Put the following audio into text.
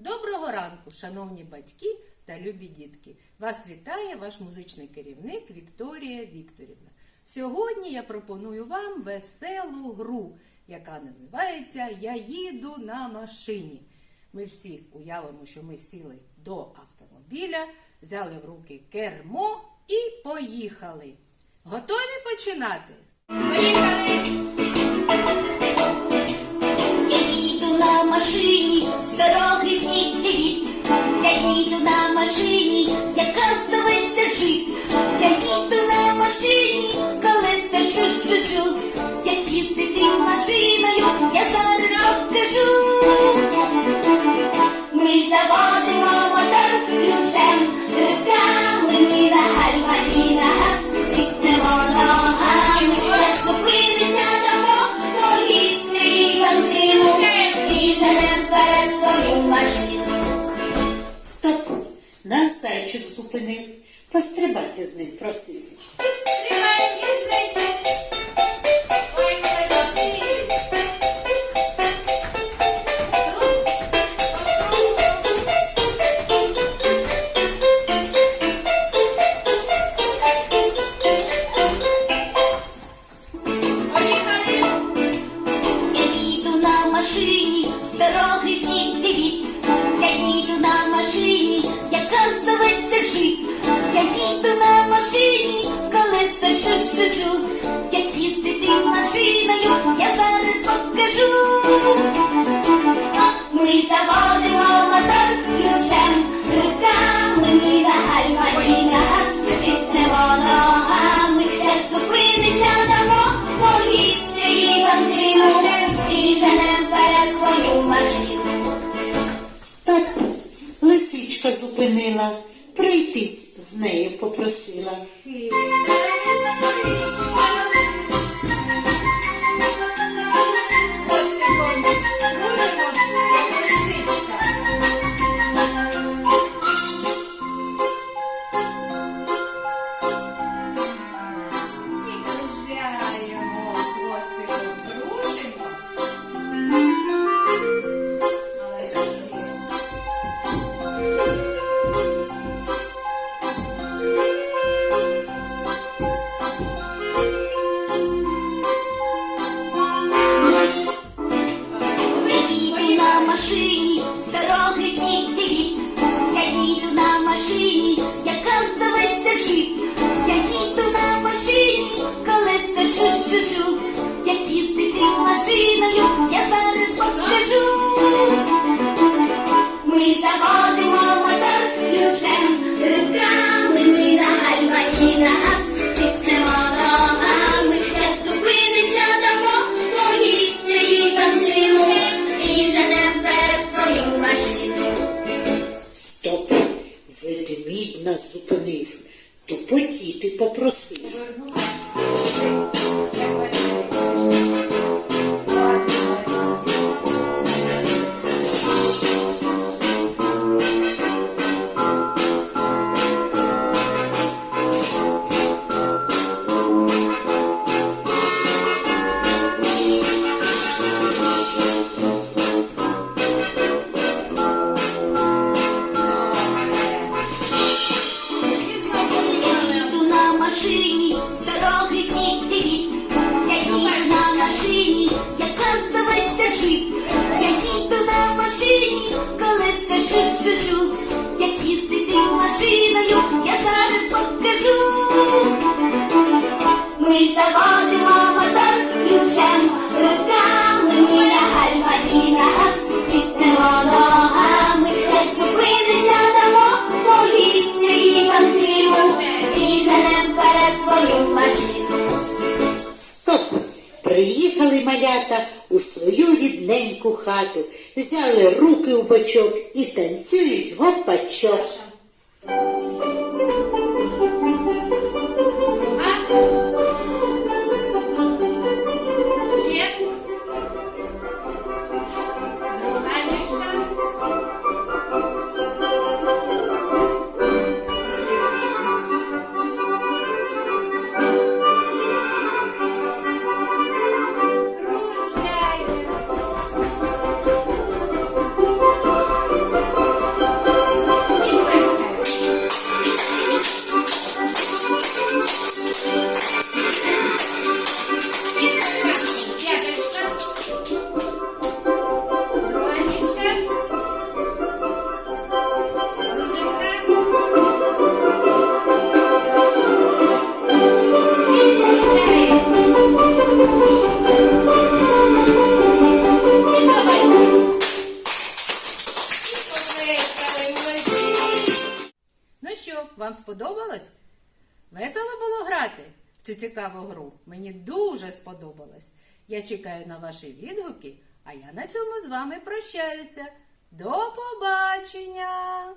Доброго ранку, шановні батьки та любі дітки! Вас вітає ваш музичний керівник Вікторія Вікторівна. Сьогодні я пропоную вам веселу гру, яка називається Я їду на машині. Ми всі уявимо, що ми сіли до автомобіля, взяли в руки кермо і поїхали. Готові починати? Поїхали! Машині, з дороги всі дивіт. Я їду на машині, яка зветься жит. Я їду на машині, колеса шу-шу-шу. Нас зайчик зупинив. Пострибайте з ним просив. Тримай зайчик! Зветься жит. Я їду на машині, колеса шу-шу-шу. Як їздити машиною, я зараз покажу. Ми заводимо мотор ключем, руками ми на гальма і на газ. Тиснемо ногами, як зупиниться дамо, поїсти і бензину, і женем вперед свою машину. Лисичка зупинила. Нею попросила. Колеса шу-шу-шу. Як їздити машиною, я зараз покажу. Ми заводимо мотор ключем, руками ми на гальма і на газ. Тиснемо ногами, як зупиниться дамо, і бензину, і женем вперед свою машину. Стоп! Ведмідь нас зупинив. Тупотіти попросив. Машині, колеса шу-шу-шу. Як їздити машиною, я зараз покажу. Ми заводимо мотор ключем, руками ми на гальма і на газ. Тиснемо ногами, як зупиниться дамо, поїсти і бензину, і женем вперед свою машину. Стоп! Приїхали малята у свою рідненьку хату, взяли руки у бочок і танцюють гопачок. Сподобалось? Весело було грати в цю цікаву гру. Мені дуже сподобалось. Я чекаю на ваші відгуки, а я на цьому з вами прощаюся. До побачення!